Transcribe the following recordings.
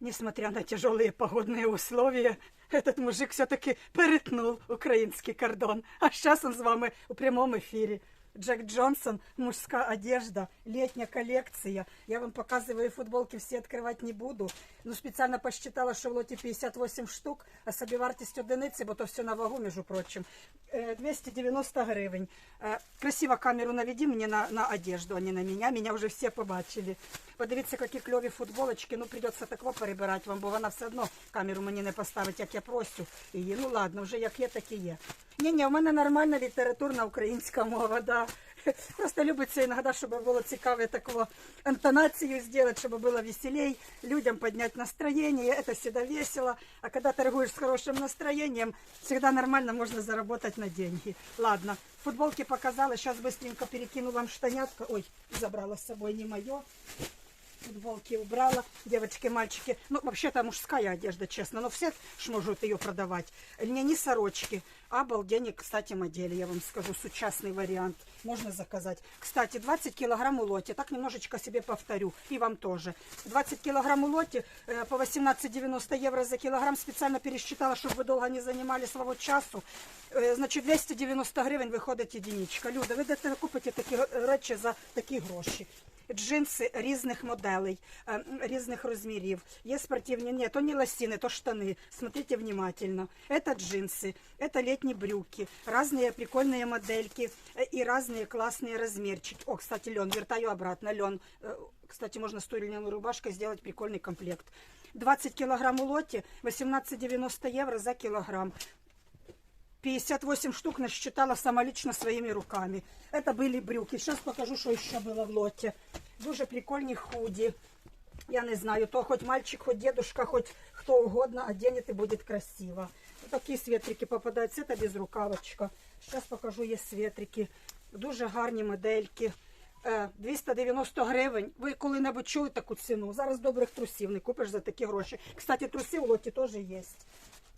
Несмотря на тяжелые погодные условия, этот мужик все-таки перетнул украинский кордон. А сейчас он с вами у прямом эфире. Джек Джонсон, мужская одежда, летняя коллекция. Я вам показываю футболки, все открывать не буду. Ну, специально посчитала, що в лоті 58 штук, а собівартість одиниці, бо то все на вагу, між прочим, е, 290 гривень. Е, Красиво камеру наведи мені на, на одежду, а не на мене. Мене вже всі побачили. Подивіться, які кльові футболочки. Ну, придеться тако перебирати вам, бо вона все одно камеру мені не поставить, як я просю її. Ну, ладно, вже як є, так і є. Ні, ні, у мене нормальна літературна українська мова, да. Просто любиться іноді, щоб було цікаве такого інтонацію зробити, щоб було веселей, людям підняти настроєння, це завжди весело. А коли торгуєш з хорошим настроєнням, завжди нормально можна заработать на деньги. Ладно, футболки показали, зараз быстренько перекину вам штанятку. Ой, забрала з собою не моє Футболки убрала, девочки, мальчики. Ну, вообще-то мужская одежда, честно. Но все ж могут ее продавать. Льняни сорочки. Обалденник, кстати, модели, я вам скажу, сучасный вариант. Можно заказать. Кстати, 20 килограмм у лоте. Так немножечко себе повторю. И вам тоже. 20 килограмм у лоте э, по 18,90 евро за килограмм. Специально пересчитала, чтобы вы долго не занимали свого часу. Е, Значить, 290 гривень виходить єдиничка. Люди, ви дете купите такі речі за такі гроші. Джинси різних моделей, е, м, різних розмірів. Є спортивні, ні, то не лосины, то штани. Смотрите внимательно. Это джинсы, это летние брюки, разные прикольные модельки э, и разные классные размерчики. О, кстати, лен, вертаю обратно, лен. Э, Кстати, можно с той льняной рубашкой сделать прикольный комплект. 20 килограмм у лоте, 18,90 евро за килограмм. 58 штук насчитала сама лично своими руками. Это были брюки. Сейчас покажу, что еще было в лоте. Дуже прикольні худі. Я не знаю, то хоть мальчик, хоть дедушка, хоть кто угодно оденет и будет красиво. Вот такие светрики попадаются. Это без рукавочка. Сейчас покажу, є светрики. Дуже гарні модельки. Е, 290 гривень. Ви коли-небудь чули таку ціну? Зараз добрих трусів не купиш за такі гроші. Кстати, труси в лоті теж є.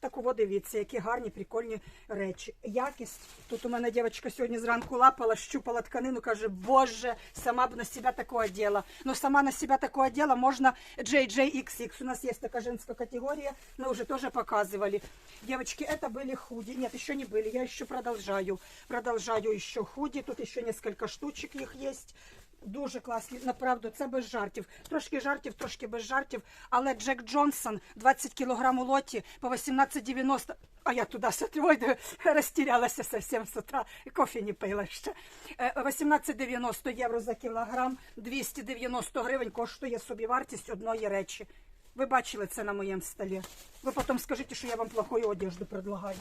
Так от дивіться, які гарні, прикольні речі. Якість. Тут у мене дівчинка сьогодні зранку лапала, щупала тканину, каже, боже, сама б на себе таку одела. Ну, сама на себя такое одела можно JJXX. У нас есть такая женская категория, мы уже тоже показывали. Девочки, это были худи. Нет, еще не были, я еще продолжаю. Продолжаю еще худи. Тут еще несколько штучек их есть. Дуже класні, направду, це без жартів. Трошки жартів, трошки без жартів. Але Джек Джонсон 20 кілограм у лоті по 18,90. А я туди смотрю, ой, розтірялася совсем з утра. Кофе не пила ще. Е, 18,90 євро за кілограм, 290 гривень коштує собівартість одної речі. Ви бачили це на моєму столі. Ви потім скажіть, що я вам плохою одежду предлагаю.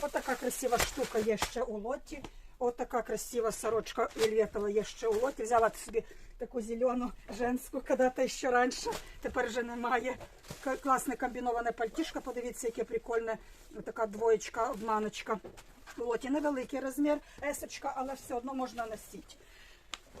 Ось така красива штука є ще у лоті. Ось така красива сорочка Вельветова є ще у. Взяла собі таку зелену женську, коли-то ще раніше. Тепер вже немає. Класне комбіноване пальтішко. Подивіться, яке прикольне. Ось така двоєчка, обманочка. У лоті невеликий розмір, есочка, але все одно можна носити.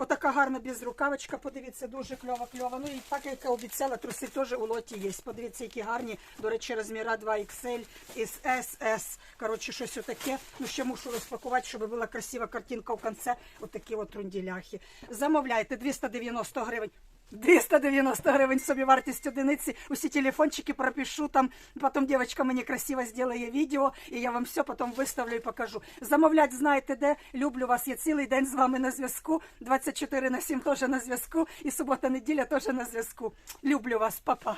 Отака гарна безрукавочка, подивіться, дуже кльова, кльова. Ну і так, як я обіцяла, труси теж у лоті є. Подивіться, які гарні, до речі, розміра 2XL із SS. Коротше, щось отаке. Ну, ще мушу розпакувати, щоб була красива картинка в кінці. Отакі от трунділяхи. Замовляйте 290 гривень. 290 гривень собі вартість одиниці. Усі телефончики пропишу там. Потім дівчинка мені красиво зробить відео, і я вам все потім виставлю і покажу. Замовлять знаєте де. Люблю вас. Я цілий день з вами на зв'язку. 24 на 7 теж на зв'язку. І субота, неділя теж на зв'язку. Люблю вас, папа.